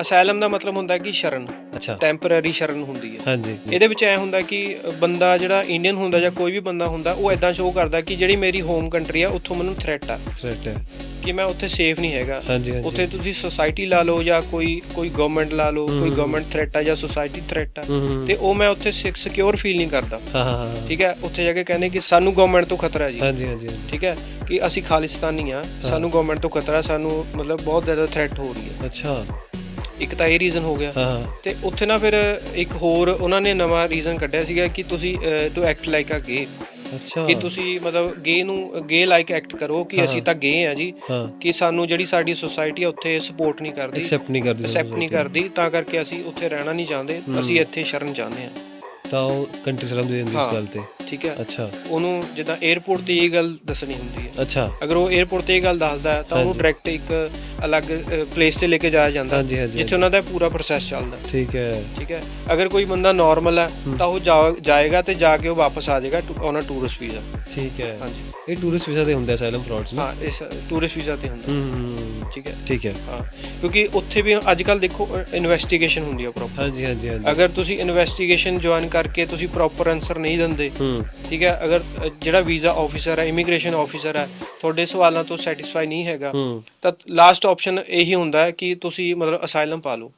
Asylum ਦਾ ਮਤਲਬ ਹੁੰਦਾ ਕਿ ਸ਼ਰਨ ਅੱਛਾ। ਟੈਂਪਰੇਰੀ ਸ਼ਰਨ ਹੁੰਦੀ ਹੈ। ਹਾਂਜੀ। ਇਹਦੇ ਵਿੱਚ ਐ ਹੁੰਦਾ ਕਿ ਬੰਦਾ ਜਿਹੜਾ ਇੰਡੀਅਨ ਹੁੰਦਾ ਜਾਂ ਕੋਈ ਵੀ ਬੰਦਾ ਹੁੰਦਾ ਉਹ ਐਦਾਂ ਸ਼ੋਅ ਕਰਦਾ ਕਿ ਜਿਹੜੀ ਮੇਰੀ ਹੋਮ ਕੰਟਰੀ ਆ ਉੱਥੋਂ ਮੈਨੂੰ ਥ੍ਰੈਟ ਆ। ਥ੍ਰੈਟ ਹੈ। ਕਿ ਮੈਂ ਉੱਥੇ ਸੇਫ ਨਹੀਂ ਹੈਗਾ। ਹਾਂਜੀ ਹਾਂਜੀ। ਉੱਥੇ ਤੁਸੀਂ ਸੋਸਾਇਟੀ ਲਾ ਲਓ ਜਾਂ ਕੋਈ ਕੋਈ ਗਵਰਨਮੈਂਟ ਲਾ ਲਓ ਕੋਈ। ਗਵਰਨਮੈਂਟ ਥ੍ਰੈਟ ਆ ਜਾਂ ਸੋਸਾਇਟੀ ਥ੍ਰੈਟ ਆ ਹੂੰ। ਤੇ ਉਹ ਮੈਂ ਉੱਥੇ ਸਿਕਿਉਰ ਫੀਲ ਨਹੀਂ ਕਰਦਾ। ਹਾਂ ਹਾਂ ਹਾਂ ਠੀਕ ਹੈ? ਉੱਥੇ ਜਾ ਕੇ ਕਹਿੰਦੇ ਕਿ ਸਾਨੂੰ ਗਵਰਨਮੈਂਟ ਤੋਂ ਖਤਰਾ ਹੈ ਜੀ। ਹਾਂਜੀ ਹਾਂਜੀ ਹਾਂਜੀ। ਠੀਕ ਹੈ? ਕਿ ਅਸੀਂ ਖਾਲਿਸਤਾਨੀ ਆ ਸਾਨੂੰ ਗਵਰਨਮੈਂਟ ਤੋਂ ਖਤਰਾ ਸਾਨੂੰ ਮਤਲਬ ਬਹੁਤ ਜ਼ਿਆਦਾ ਥ੍ਰੈਟ ਹੋ ਰਹੀ ਹੈ। ਅੱਛਾ। ਇੱਕ ਤਾਂ ਇਹ ਰੀਜ਼ਨ ਹੋ ਗਿਆ। ਹਾਂ। ਤੇ ਉੱਥੇ ਨਾ ਫਿਰ ਇੱਕ ਹੋਰ ਉਹਨਾਂ ਨੇ ਨਵਾਂ ਰੀਜ਼ਨ ਕੱਢਿਆ ਸੀਗਾ ਕਿ ਤੁਸੀਂ ਟੂ ਐਕਟ ਲਾਈਕ ਅ ਗੇ ਅੱਛਾ। ਕਿ ਤੁਸੀਂ ਮਤਲਬ ਗੇ ਨੂੰ ਗੇ ਲਾਈਕ ਐਕਟ ਕਰੋ ਕਿ ਅਸੀਂ। ਤਾਂ ਗੇ ਆ ਜੀ। ਕਿ ਸਾਨੂੰ ਜਿਹੜੀ ਸਾਡੀ ਸੋਸਾਇਟੀ ਆ ਉੱਥੇ ਸਪੋਰਟ ਨਹੀਂ ਕਰਦੀ। ਐਕਸੈਪਟ ਨਹੀਂ ਕਰਦੀ ਐਕਸੈਪਟ ਨਹੀਂ ਕਰਦੀ ਤਾਂ ਕਰਕੇ ਅਸੀਂ ਉੱਥੇ ਰਹਿਣਾ ਨਹੀਂ ਚਾਹੁੰਦੇ। ਅਸੀਂ ਇੱਥੇ ਸ਼ਰਨ ਚਾਹੁੰਦੇ ਹਾਂ। ਤਾਂ ਉਹ ਕੰਟਰੀ ਸਲਾਮ ਦੇ ਦਿੰਦੀ ਇਸ ਗੱਲ ਤੇ। ਠੀਕ ਹੈ। ਅੱਛਾ। ਉਹਨੂੰ ਜਿੱਦਾਂ 에어ਪੋਰਟ ਤੇ ਇਹ ਗੱਲ ਦੱਸਣੀ ਹੁੰਦੀ ਹੈ। ਅੱਛਾ। ਅਗਰ ਉਹ 에어ਪੋਰਟ ਤੇ ਇਹ ਗੱਲ ਦੱਸਦਾ ਹੈ, ਤਾਂ ਉਹਨੂੰ ਡਾਇਰੈਕਟ ਇੱਕ ਅਲੱਗ ਪਲੇਸ ਤੇ ਲੈ ਕੇ ਜਾਇਆ ਜਾਂਦਾ ਹਾਂਜੀ, ਹਾਂਜੀ, ਜਿੱਥੇ ਉਹਨਾਂ ਦਾ ਪੂਰਾ ਪ੍ਰੋਸੈਸ ਚੱਲਦਾ ਠੀਕ ਹੈ। ਠੀਕ ਹੈ। ਅਗਰ ਕੋਈ ਬੰਦਾ ਨਾਰਮਲ ਹੈ ਤਾਂ ਉਹ ਜਾਏਗਾ ਤੇ ਜਾ ਕੇ ਉਹ ਵਾਪਸ ਆ ਜਾਏਗਾ ਔਨ ਟੂਰਿਸਟ ਵੀਜ਼ਾ ਠੀਕ ਹੈ। ਹਾਂਜੀ। ਇਹ ਟੂਰਿਸਟ ਵੀਜ਼ਾ ਤੇ ਹੁੰਦਾ ਹੈ ਫਰਾਡਸ ਨਾ? ਹਾਂ ਇਸ ਟੂਰਿਸਟ ਵੀਜ਼ਾ ਤੇ ਹੁੰਦਾ ਹੂੰ, ਹੂੰ। ਠੀਕ ਹੈ ਠੀਕ ਹੈ। ਹਾਂ। ਕਿਉਂਕਿ ਉੱਥੇ ਵੀ ਅੱਜ ਕੱਲ ਦੇਖੋ ਇਨਵੈਸਟੀਗੇਸ਼ਨ ਹੁੰਦੀ ਹੈ ਪ੍ਰੋਪਰ ਹਾਂਜੀ ਹਾਂਜੀ ਹਾਂਜੀ। ਅਗਰ ਤੁਸੀਂ ਇਨਵੈਸਟੀਗੇਸ਼ਨ ਜੁਆਇਨ ਕਰਕੇ ਤੁਸੀਂ ਪ੍ਰੋਪਰ ਆਨਸਰ ਨਹੀਂ ਦਿੰਦੇ ਹੂੰ। ਠੀਕ ਹੈ ਅਗਰ ਜਿਹੜਾ ਵੀਜ਼ਾ ਆਫੀਸਰ ਹੈ ਇਮੀਗ੍ਰੇਸ਼ਨ ਆਫੀਸਰ ਹੈ ਤੁਹਾਡੇ ਸਵਾਲਾਂ ਤੋਂ ਸੈਟੀਸਫਾਈ ਨਹੀਂ ਹੈਗਾ ਤਾਂ ਲਾਸਟ ਆਪਸ਼ਨ ਇਹੀ ਹੁੰਦਾ ਹੈ ਕਿ ਤੁਸੀਂ ਮਤਲਬ ਅਸਾਈਲਮ ਪਾ ਲਓ।